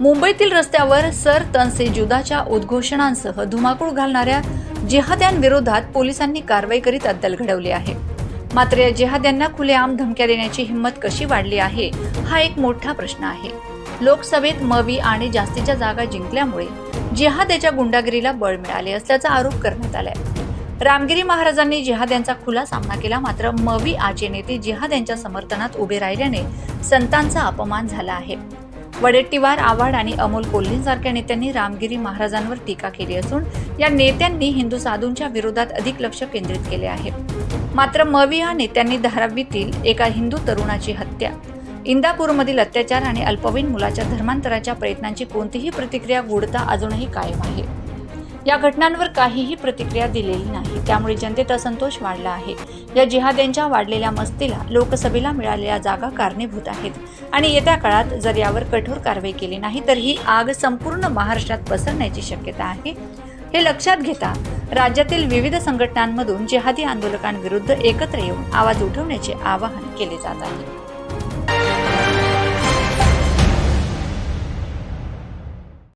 मुंबईतील रस्त्यावर सर तनसे जुदाच्या उद्घोषणांसह धुमाकूळ घालणाऱ्या जिहाद्यांविरोधात पोलिसांनी कारवाई करीत अद्दल घडवली आहे. मात्र या जिहाद्यांना खुलेआम धमक्या देण्याची हिंमत कशी वाढली आहे हा एक मोठा प्रश्न आहे. लोकसभेत मवी आणि जास्तीच्या जागा जिंकल्यामुळे जिहाद्याच्या गुंडागिरीला बळ मिळाले असल्याचा आरोप करण्यात आलाय. रामगिरी महाराजांनी जिहाद्यांचा खुला सामना केला मात्र मवी आचे नेते जिहाद यांच्या समर्थनात उभे राहिल्याने संतांचा अपमान झाला आहे. वडेट्टीवार आव्हाड आणि अमोल कोल्हेंसारख्या नेत्यांनी रामगिरी महाराजांवर टीका केली असून या नेत्यांनी हिंदू साधूंच्या विरोधात अधिक लक्ष केंद्रित केले आहे. मात्र मवी या नेत्यांनी धारावीतील एका हिंदू तरुणाची हत्या. इंदापूरमधील अत्याचार आणि अल्पवयीन मुलाच्या धर्मांतराच्या प्रयत्नांची कोणतीही प्रतिक्रिया गूढता अजूनही कायम आहे. या घटनांवर काहीही प्रतिक्रिया दिलेली नाही. त्यामुळे जनतेत असंतोष वाढला आहे. या जिहाद्यांच्या वाढलेल्या मस्तीला लोकसभेला मिळालेल्या जागा कारणीभूत आहेत. आणि येत्या काळात जर यावर कठोर कारवाई केली नाही तर ही आग संपूर्ण महाराष्ट्रात पसरण्याची शक्यता आहे. हे लक्षात घेता राज्यातील विविध संघटनांमधून जिहादी आंदोलकांविरुद्ध एकत्र येऊन आवाज उठवण्याचे आवाहन केले जात आहे.